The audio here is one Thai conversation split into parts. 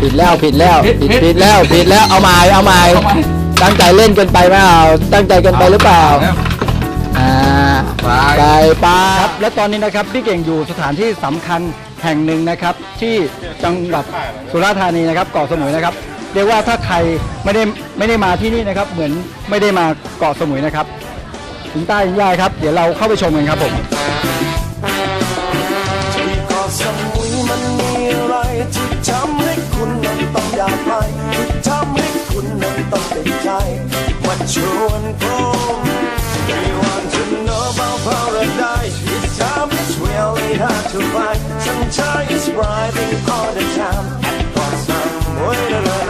ผิดแล้วผิดแล้วผิด ผิดแล้วผิดแล้วเอาใหม่เอาใหม่ตั้งใจเล่นเกินไปเปล่าตั้งใจเกินไปหรือเปล่าอ่าไป ไปปาครับและตอนนี้นะครับพี่เก่งอยู่สถานที่สำคัญแห่งหนึ่งนะครับ ที่จังหวัดสุราษฎร์ธานีนะครับเกาะสมุยนะครับ เรียกว่าถ้าใครไม่ได้ไม่ได้มาที่นี่นะครับ เหมือนไม่ได้มาเกาะสมุยนะครับถึงใต้ถึงยายครับ เดี๋ยวเราเข้าไปชมกันครับผมที่เก ต้องติดใจมาชวนผม We want to know about paradise This time it's really hard to find Sunshine is rising all the time At got some way to learn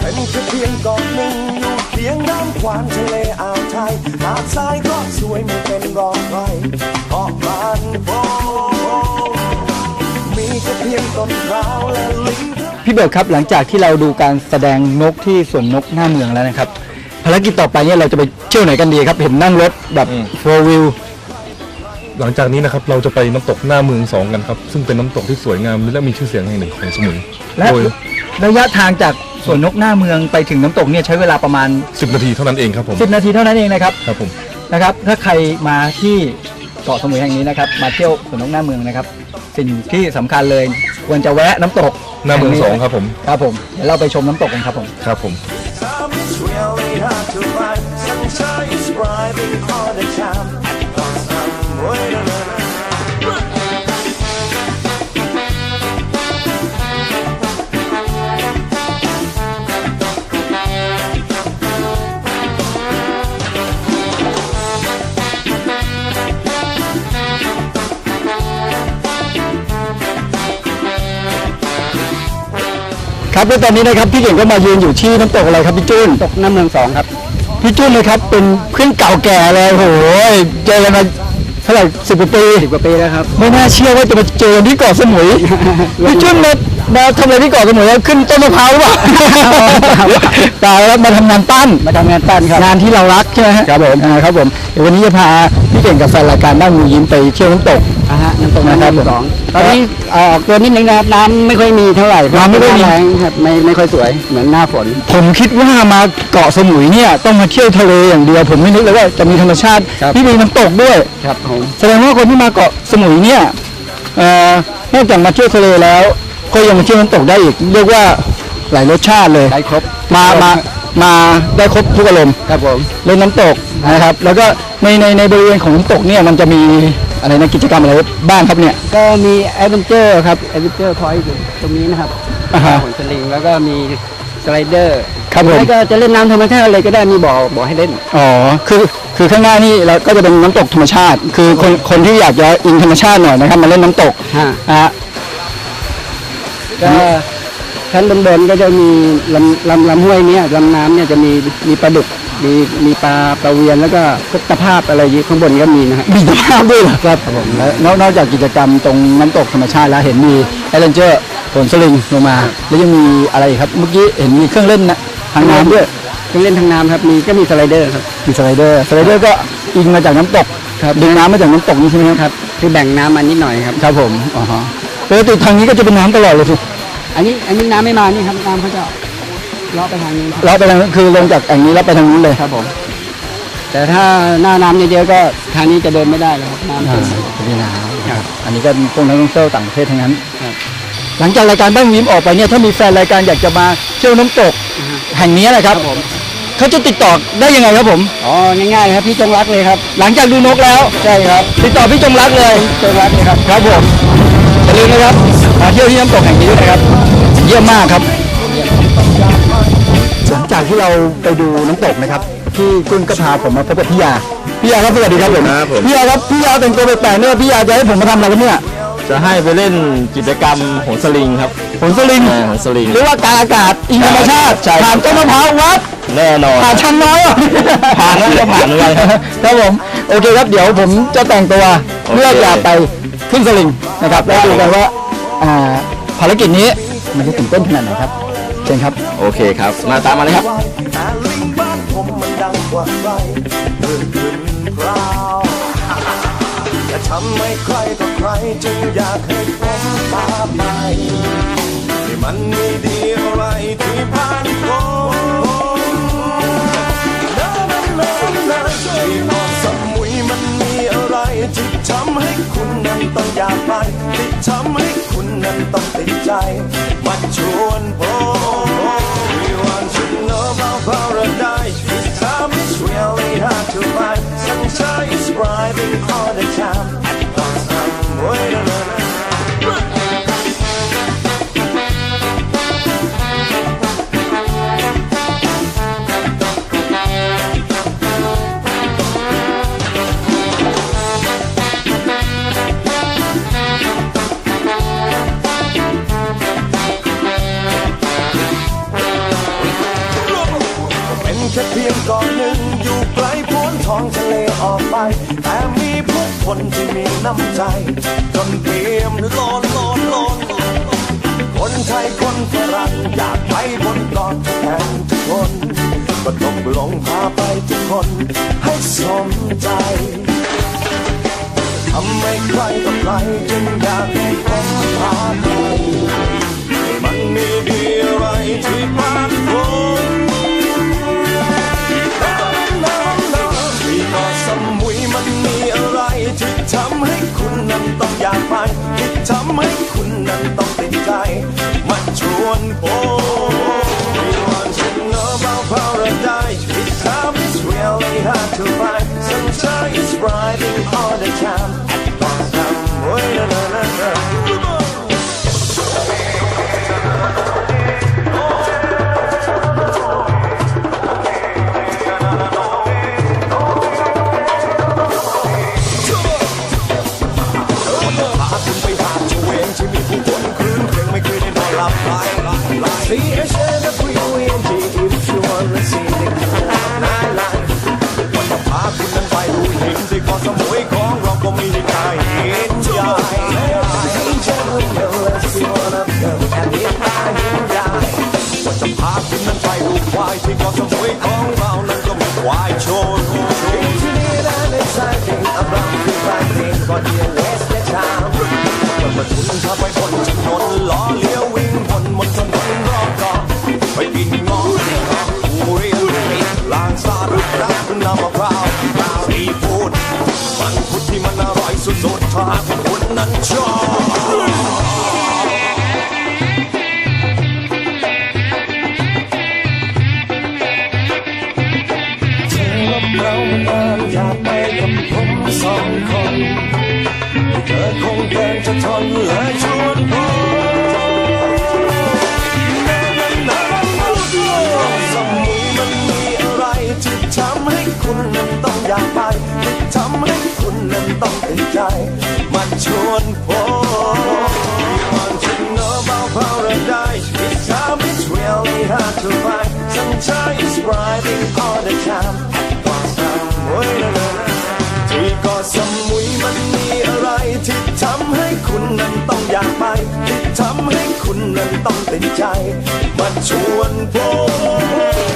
เป็นแค่เพียงเกาะหนึ่งอยู่เพียงน้ำขวานทะเลอ่าวไทยหาดทรายก็สวยไม่เป็นรองใครเกาะล้านโพมีแค่เพียงต้นพร้าวและลิง พี่เบิร์ดครับหลังจากที่เราดูการแสดงนกที่สวนนกหน้าเมืองแล้วนะครับ ภารกิจต่อไปเนี่ยเราจะไปเที่ยวไหนกันดีครับเห็นนั่งรถแบบโฟวิวหลังจากนี้นะครับเราจะไปน้ำตกหน้าเมืองสองกันครับ ซึ่งเป็นน้ำตกที่สวยงามและมีชื่อเสียงแห่งหนึ่งของสมุยและโดยระยะทางจากสวนนกหน้าเมืองไปถึงน้ำตกเนี่ยใช้เวลาประมาณ 10 นาทีเท่านั้นเองครับผม10 นาทีเท่านั้นเองนะครับ ครับผมนะครับถ้าใครมาที่เกาะสมุยแห่งนี้นะครับ มาเที่ยวสวนนกหน้าเมืองนะครับ สิ่งที่สำคัญเลย ควรจะแวะน้ำตกหน้าเมืองสองครับผม ครับผมเดี๋ยวเราไปชมน้ำตกกันครับผมครับผม Time is really hard to find Sunshine is brighting all the ครับและตอนนี้นะครับพี่เก่งก็มายืนอยู่ที่น้ำตกอะไรครับพี่จุนตกน้ำเมืองสองครับ พี่จุนเลยครับเป็นเพื่อนเก่าแก่เลยโอ้โหเจอกันมาเท่าไหร่สิบกว่าปี สิบกว่าปีแล้วครับ ไม่น่าเชื่อว่าจะมาเจอกันที่เกาะสมุย พี่จุนมา มาทำอะไรที่เกาะสมุยขึ้นต้นมะพร้าวหรือเปล่าตายแล้วมาทำงานปั้นมาทำงานปั้นครับงานที่เรารักใช่ไหมครับผมครับผมเดี๋ยววันนี้จะพาพี่เก่งกับแฟนรายการบ้านมูยิ้มไปเที่ยวน้ำตก อ่าฮะน้ำตกนะครับน้ำผมสองตอนนี้เอ่อออกตัวนิดนึงนะครับน้ำไม่ค่อยมีเท่าไหร่น้ำไม่ค่อยมี แรงครับไม่ไม่ค่อยสวยเหมือนหน้าฝน ผมคิดว่ามาเกาะสมุยเนี่ยต้องมาเที่ยวทะเลอย่างเดียว ผมไม่นึกเลยว่าจะมีธรรมชาติครับ ที่มีน้ำตกด้วย ครับผมแสดงว่าคนที่มาเกาะสมุยเนี่ยเอ่อนอกจากมาเที่ยวทะเลแล้ว ก็ยังมาเที่ยวน้ำตกได้อีก เรียกว่าหลายรสชาติเลยได้ครบมามามาได้ครบทุกอารมณ์ครับผมเล่นน้ำตกนะครับ แล้วก็ในในในบริเวณของน้ำตกเนี่ยมันจะมีอะไรนะกิจกรรมอะไรบ้างครับเนี่ย ก็มีแอดเวนเจอร์ครับแอดเวนเจอร์พอยต์อยู่ตรงนี้นะครับอ่าฮะผลสลิงแล้วก็มีสไลเดอร์ครับผม แล้วก็จะเล่นน้ำธรรมชาติอะไรก็ได้มีบ่อบ่อให้เล่น อ๋อ คือคือข้างหน้านี่เราก็จะเป็นน้ำตกธรรมชาติ คือคนคนที่อยากจะอินธรรมชาติหน่อยนะครับมาเล่นน้ำตกฮะ นะฮะ ก็ชั้นบนบนๆก็จะมีลำลำลำห้วยเนี้ยลำน้ำเนี่ยจะมีมีปลาดุกมีมีปลาปลาเวียนแล้วก็ตะภาพอะไรอยู่ข้างบนก็มีนะฮะมีสภาพด้วยเหรอครับผมแล้วนอกนอกจากกิจกรรมตรงน้ำตกธรรมชาติแล้วเห็นมีแอดเวนเจอร์ผลสลิงลงมา แล้วยังมีอะไรอีกครับเมื่อกี้เห็นมีเครื่องเล่นนะทางน้ำด้วยเครื่องเล่นทางน้ำครับมีก็มีสไลเดอร์ครับมีสไลเดอร์สไลเดอร์ก็อิงมาจากน้ำตกครับดึงน้ำมาจากน้ำตกนี่ใช่ไหมครับคือแบ่งน้ำมานิดหน่อยครับครับผมอ๋อฮะ ปกติทางนี้ก็จะเป็นน้ำตลอดเลยสิอันนี้อันนี้น้ำไม่มานี่ครับน้ำเขาจะเลาะไปทางนี้ครับเราไปทางคือลงจากแอ่งนี้แล้วไปทางนู้นเลยครับผมแต่ถ้าหน้าน้ำเยอะๆก็ทางนี้จะเดินไม่ได้แล้วครับน้ำอ่าเต็มเป็นน้ำครับอันนี้ก็พวกนักท่องเที่ยวต่างประเทศทั้งนั้นครับ หลังจากรายการบ้านยิ้มออกไปเนี่ยถ้ามีแฟนรายการอยากจะมาเที่ยวน้ำตกแห่งนี้นะครับเขาจะติดต่อได้ยังไงครับผม อ๋อง่ายๆครับพี่จงรักเลยครับหลังจากดูนกแล้ว ใช่ครับ ติดต่อพี่จงรักเลย จงรักเลยครับ ครับผม อย่าลืมนะครับมาเที่ยวที่น้ำตกแห่งนี้ด้วยนะครับ เยี่ยมมากครับ หลังจากที่เราไปดูน้ำตกนะครับพี่กุ้นก็พาผมมาพบกับพี่ยาพี่ยาครับสวัสดีครับผมครับผม พี่ยาครับพี่ยาแต่งตัวแปลกๆเนี่ยพี่ยาจะให้ผมมาทำอะไรกันเนี่ยจะให้ไปเล่นกิจกรรมโหนสลิงครับผลสลิงอ่าโหนสลิงเรียกว่ากลางอากาศอิงธรรมชาติใช่ ผ่านต้นมะพร้าววัด แน่นอน ผ่านชันน้อยอะผ่านแล้วก็ผ่านเหมือนกันครับผม โอเคครับ เดี๋ยวผมจะแต่งตัวโอเค เพื่อจะไป ขึ้นสลิงนะครับแล้วดูกันว่าอ่าภารกิจนี้มันจะตื่นเต้นขนาดไหนครับเชิญครับ โอเคครับ มาตามมาเลยครับ แต่ลิงบ้านผมมันดังกว่าใครเดินขึ้นคราวและทำให้ใครต่อใครจึงอยากให้ผมพาไปที่มันมีดีอะไรที่ผ่านพ้น ทำให้คุณนั้นต้องติดใจ มันชวน กาะทุกแห่งทุกคนก็ต้องลงพาไปทุกคนให้สมใจทำให้ใครต่อใครจึงอยากให้ผมพาไปมันมีดีอะไรที่ผ่านพ้นที่เกาะสมุยมันมีอะไรที่ทำให้คุณนั้นต้องอยากไปที่ทำให้คุณนั้นต้องติดใจ มันชวนผม paradise This time it's really hard to find Sunshine is brighting all the time At dawn time คุณนั้นต้องอยากไปที่ทำให้คุณนั้นต้องติดใจ มันชวนผม We want to know about paradise This time it's really hard to find Sunshine is brighting all the time At dawn time Wait a minute ที่เกาะสมุยมันมีอะไรที่ คุณนั้นต้องอยากไปที่ทำให้คุณนั้นต้องติดใจ มันชวนผม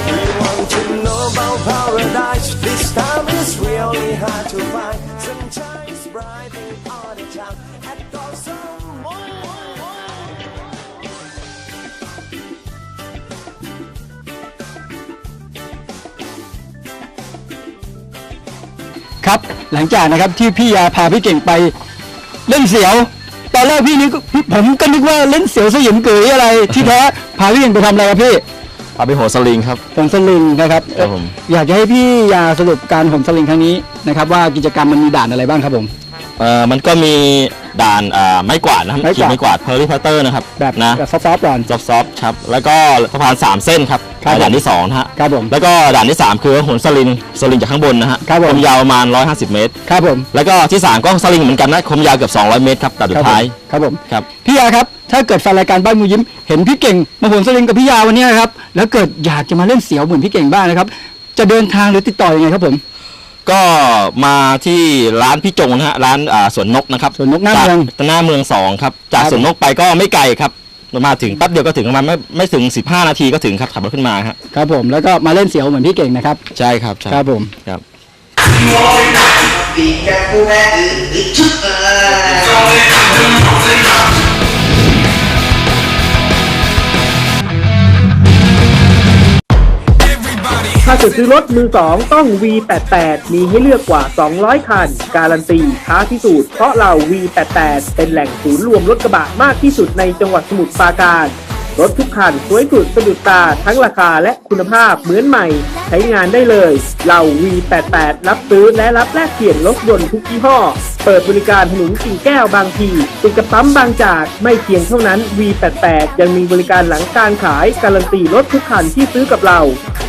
We want to know about paradise This time is really hard to find Sunshine is brighting all the time At dawn time ครับหลังจากนะครับที่พี่ยาพาพี่เก่งไปเล่นเสียว อนแรกพี่นึกพี่ผมก็นึกว่าเล่นเสียวสยิมเกยอะไร ที่แท้พาพี่เก่งไปทำอะไรครับพี่พาไปโหนสลิงครับผมสลิงนะครับครับผมอยากจะให้พี่ยาสรุปการผมสลิงครั้งนี้นะครับว่ากิจกรรมมันมีด่านอะไรบ้างครับผม เอ่อมันก็มี ด่านอ่าไม้กวาดนะครับไม้กวาดขี่ไม้กวาดเพอร์ลี่พัตเตอร์นะครับแบบนะแบบซอฟต์ๆก่อน ซอฟซอฟครับแล้วก็สะพาน3เส้นครับครับ ด่านที่2นะฮะครับผม แล้วก็ด่านที่3คือโหนสลิงสลิงจากข้างบนนะฮะครับผมความยาวประมาณ 150 เมตร ครับผมแล้วก็ที่3ก็สลิงเหมือนกันนะความยาวเกือบ200 เมตรครับแต่สุครัดบผมท้ายครับผม ครับ พี่ยาครับ ถ้าเกิดแฟนรายการบ้านมูยิ้ม เห็นพี่เก่งมาโหนสลิงกับพี่ยาวันนี้ครับ แล้วเกิดอยากจะมาเล่นเสียวเหมือนพี่เก่งบ้างนะครับ จะเดินทางหรือติดต่อยังไงครับผม ก็มาที่ร้านพี่จงนะฮะร้านอ่าสวนนกนะครับสวนนกหน้าเมืองจากหน้าเมืองสองครับ จากครับสวนนกไปก็ไม่ไกลครับมาถึงแป๊บเดียวก็ถึงประมาณไม่ไม่ถึง 15 นาทีก็ถึงครับขับรถขึ้นมาครับครับผมแล้วก็มาเล่นเสียวเหมือนพี่เก่งนะครับ ใช่ครับใช่ครับผม ครับ Di ka กูแม่อึอึ ถ้าจะซื้อรถมือสองต้อง V88 มีให้เลือกกว่า 200 คัน การันตีท้าที่สุดเพราะเรา V88 เป็นแหล่งศูนย์รวมรถกระบะมากที่สุดในจังหวัดสมุทรปราการ รถทุกคันสวยสุดสะดุดตาทั้งราคาและคุณภาพเหมือนใหม่ ใช้งานได้เลย เรา V88 รับซื้อและรับแลกเปลี่ยนรถยนต์ทุกยี่ห้อ เปิดบริการถนนกิ่งแก้วบางพีติดกับปั๊มบางจากไม่เพียงเท่านั้น V88 ยังมีบริการหลังการขายการันตีรถทุกคันที่ซื้อกับเรา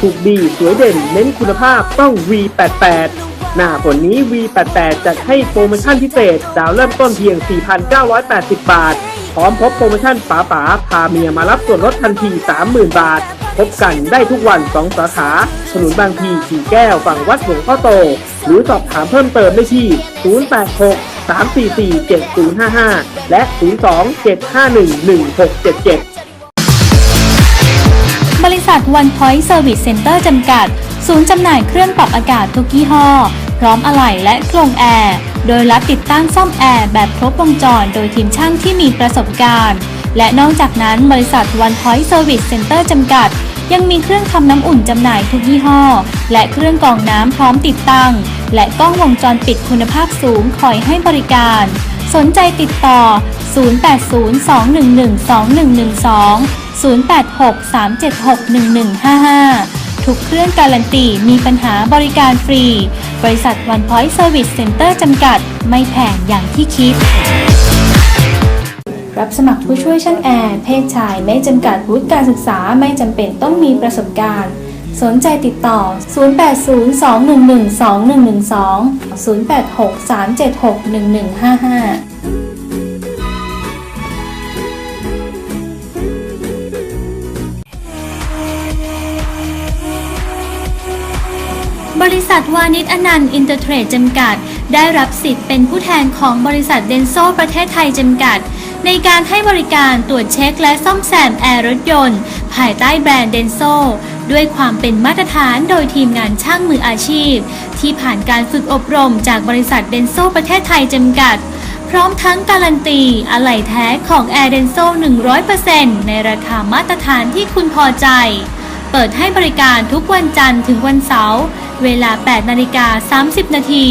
ถูกดีสวยเด่นเน้นคุณภาพต้อง V88 หน้าฝนนี้ V88 จะให้โปรโมชั่นพิเศษ ดาวเริ่มต้นเพียง 4,980 บาท พร้อมพบโปรโมชั่นป๋าป๋าพาเมียมารับส่วนลดทันที 30,000 บาท พบกันได้ทุกวัน 2 สาขาถนนบางพีขี่แก้วฝั่งวัดหลวงพ่อโต หรือสอบถามเพิ่มเติมได้ที่ 086 344 7055 และ 02 751 1677 บริษัท One Point Service Center จำกัด ศูนย์จำหน่ายเครื่องปรับอากาศทุกยี่ห้อ พร้อมอะไหล่และกรงแอร์ โดยรับติดตั้งซ่อมแอร์แบบครบวงจรโดยทีมช่างที่มีประสบการณ์ และนอกจากนั้นบริษัท One Point Service Center จำกัด ยังมีเครื่องทำน้ำอุ่นจำหน่ายทุกยี่ห้อ และเครื่องกรองน้ำพร้อมติดตั้ง และกล้องวงจรปิดคุณภาพสูงคอยให้บริการ สนใจติดต่อ 0802112112 0863761155 ทุกเครื่องการันตีมีปัญหาบริการฟรี บริษัท One Point Service Center จำกัด ไม่แพงอย่างที่คิด รับสมัครผู้ช่วยช่างแอร์เพศชายไม่จำกัดวุฒิการศึกษาไม่จำเป็นต้องมีประสบการณ์ สนใจติดต่อ 0802112112 0863761155 บริษัทวานิชอนันต์อินเตอร์เทรดจำกัด ได้รับสิทธิ์เป็นผู้แทนของบริษัทเดนโซประเทศไทยจำกัด ในการให้บริการตรวจเช็คและซ่อมแซมแอร์รถยนต์ ภายใต้แบรนด์เดนโซด้วยความเป็นมาตรฐานโดยทีมงานช่างมืออาชีพ ที่ผ่านการฝึกอบรมจากบริษัทเดนโซประเทศไทยจำกัด พร้อมทั้งการันตีอะไหล่แท้ของ Air d e n s o 100%ในราคามาตรฐานที่คุณพอใจ เปิดให้บริการทุกวันจันทร์ถึงวันเสาร์ เวลา 8 นาฬิกา 30 นาที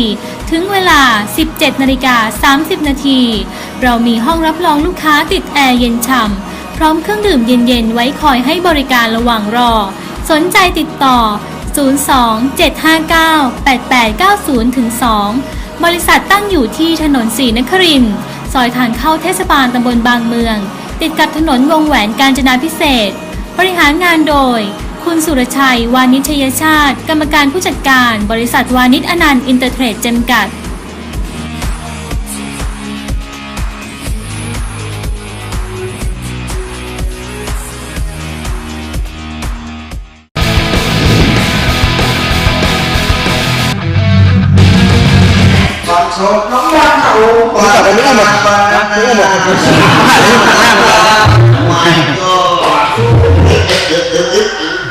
ถึงเวลา 17 นาฬิกา 30 นาที เรามีห้องรับรองลูกค้าติดแอร์เย็นฉ่ำ พร้อมเครื่องดื่มเย็นๆ ไว้คอยให้บริการระหว่างรอ สนใจติดต่อ 02-759-8890-2 บริษัทตั้งอยู่ที่ถนนศรีนครินทร์ซอยทางเข้าเทศบาลตำบลบางเมือง ติดกับถนนวงแหวนกาญจนาพิเศษ บริหารงานโดย คุณสุรชัย วานิชยชาติ กรรมการผู้จัดการ บริษัทวานิชอนันต์อินเตอร์เทรดจำกัดก่อนชมน้องรักเขาก่อนะไม่หมดนะไม่หมด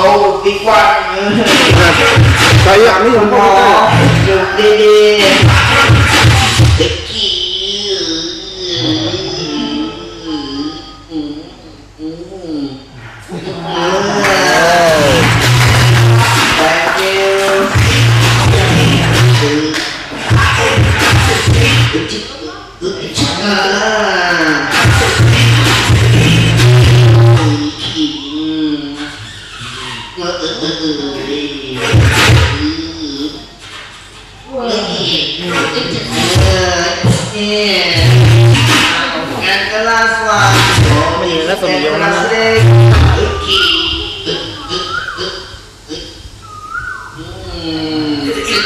is no one can grab for to you He can woman Yes, sir, thank you. Baik, Siva, kau kerak, kau dikuat. Saya ni yang mau. Duduk Thank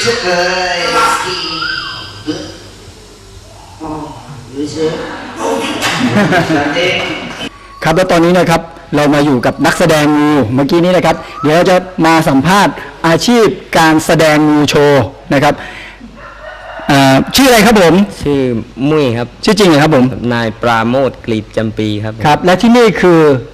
Mm, it's a good. you say Sunday ครับแล้วตอนนี้นะครับเรามาอยู่กับนักแสดงงูเมื่อกี้นี้นะครับ เดี๋ยวเราจะมาสัมภาษณ์อาชีพการแสดงงูโชว์นะครับอ่าชื่ออะไรครับผม ชื่อมุ้ยครับ ชื่อจริงเหรอครับผม นายปราโมทกลีบจำปีครับ ครับ และที่นี่คืออ่า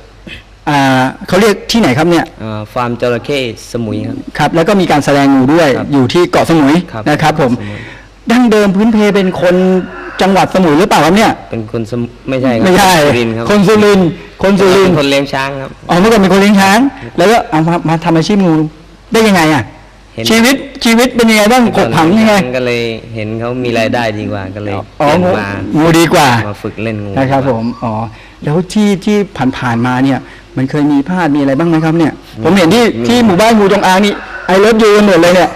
เขาเรียกที่ไหนครับเนี่ยอ่าฟาร์มจระเข้สมุยครับครับแล้วก็มีการแสดงงูด้วยครับอยู่ที่เกาะสมุยครับนะครับ ผมเกาะสมุยดั้งเดิมพื้นเพเป็นคนจังหวัดสมุยหรือเปล่าครับเนี่ย เป็นคนสมุไม่ใช่ครับไม่ใช่สุรินทร์ครับคนสุรินทร์คนสุรินทเป็นร์คนเลี้ยงช้างครับอ๋อเมื่อก่อนเป็นคนเลี้ยงช้าง แล้วก็เอามามาทำอาชีพงูได้ยังไงอะเห็นชีวิตชีวิตเป็นยังไงบ้างกดผังยังไงก็เลยเห็นเขามีรายได้ดีกว่าก็เลยอ๋อเปลี่ยนงูมางูดีกว่ามาฝึกเล่นงูนะครับผมอ๋อแล้วที่ที่ผ่านๆมาเนี่ย มันเคยมีพลาดมีอะไรบ้างไหมครับเนี่ย ผมเห็นที่ที่หมู่บ้านงูจงอางนี่ไอรถยูกันหมดเลยเนี่ย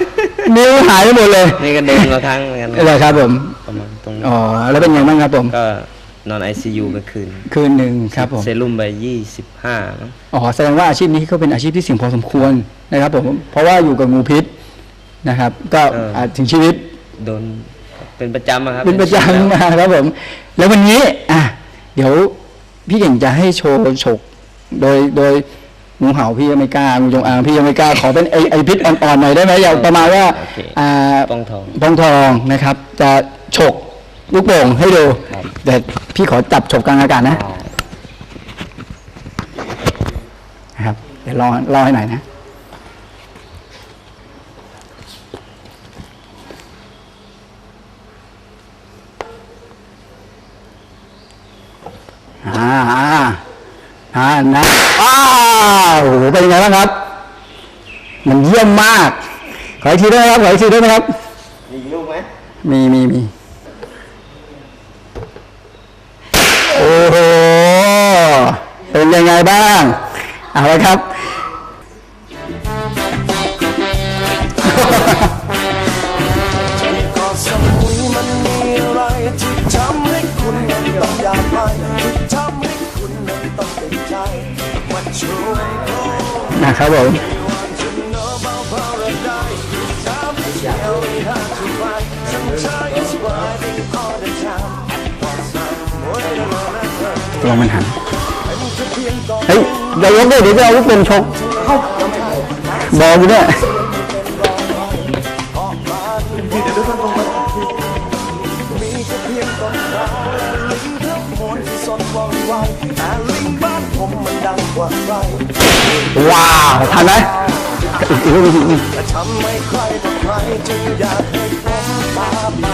นิ้วหายไปหมดเลยนี่ก็โดนมาครั้งเหมือนกันเหรอครับผมประมาณตรงนี้อ๋อแล้วเป็นยังไงบ้างครับผมก็นอนไอซียูไปคืน คืนหนึ่งครับผมเซรุ่มไปยี่สิบห้าอ๋อแสดงว่าอาชีพนี้ก็เป็นอาชีพที่เสี่ยงพอสมควรนะครับผมเพราะว่าอยู่กับงูพิษนะครับ ก็อาจถึงชีวิตโดนเป็นประจำอะครับเป็นประจำมาครับผม แล้ววันนี้อะเดี๋ยวพี่เก่งจะให้โชว์ฉก โดยโดยงูเห่าพี่ยังไม่กล้างูจงอางพี่ยังไม่กล้าขอเป็นไอไอพิษอ่อนๆหน่อยได้ไหมอย่างประมาณว่าโอเคอ่าป้องทองปองทองนะครับ จะฉกลูกโป่งให้ดูครับแต่พี่ขอจับฉกกลางอากาศนะนะครับเดี๋ยวรอรอให้หน่อยนะอ่า อ่าอ่านะอ้าวโอ้โหเป็นยังไงบ้างครับ มันเยี่ยมมาก ขออีกทีได้ไหมครับขออีกทีได้ไหมครับ มีลูกไหมมีมีมีโอ้โหเป็นยังไงบ้าง เอาละครับ นะครับผม to know about paradise time is really hard to find sometimes ว้าวทันไหมอีกอีกอีกอีกอีกและทำให้ใครต่อใครจึงอยากให้ผมพาไป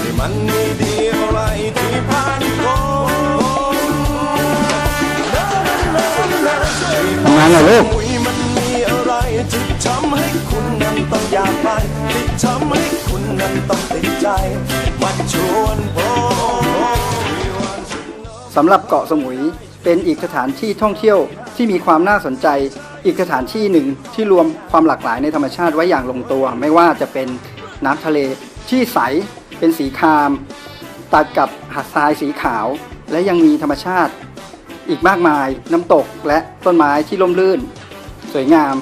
ที่มันมีดีอะไรที่ผ่านพ้นทำงานหน่อยลูกอุ๊ยมันมีอะไรที่ทำให้คุณนั้นต้องอยากไปที่ทำให้คุณนั้นต้องติดใจมันชวนผมสำหรับเกาะสมุย เป็นอีกสถานที่ท่องเที่ยวที่มีความน่าสนใจ อีกสถานที่หนึ่งที่รวมความหลากหลายในธรรมชาติไว้อย่างลงตัว ไม่ว่าจะเป็นน้ำทะเลที่ใสเป็นสีคราม ตัดกับหาดทรายสีขาว และยังมีธรรมชาติ อีกมากมายน้ำตกและต้นไม้ที่ร่มรื่น สวยงาม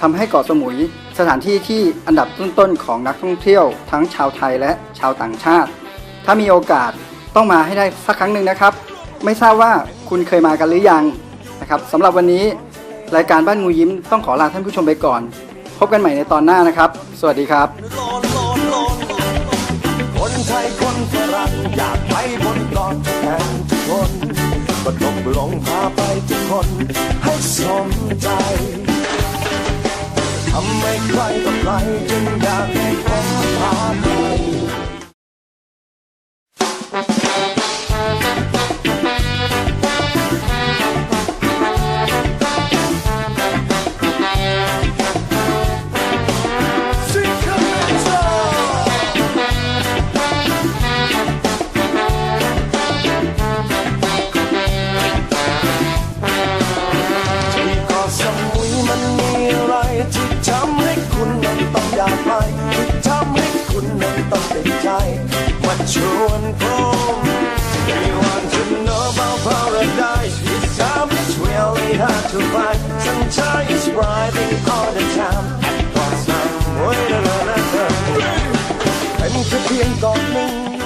ทำให้เกาะสมุย สถานที่ที่อันดับต้นๆของนักท่องเที่ยว ทั้งชาวไทยและชาวต่างชาติ ถ้ามีโอกาสต้องมาให้ได้สักครั้งหนึ่งนะครับ ไม่ทราบว่า คุณเคยมากันหรือยังนะครับสำหรับวันนี้รายการบ้านงูยิ้มต้องขอลาท่านผู้ชมไปก่อน พบกันใหม่ในตอนหน้านะครับ สวัสดีครับ คนไทยคนฝรั่งอยากไปบนเกาะแห่งทุกคนก็ตกลงพาไปทุกคนให้สมใจทำให้ใครต่อใครจึงอยากให้ผมพาไป true and chrome. You want to know about paradise, this time it's really hard to find. Sometimes it's riding all the time, but some way or another. เป็นแค่เพียงกองหนึ่ง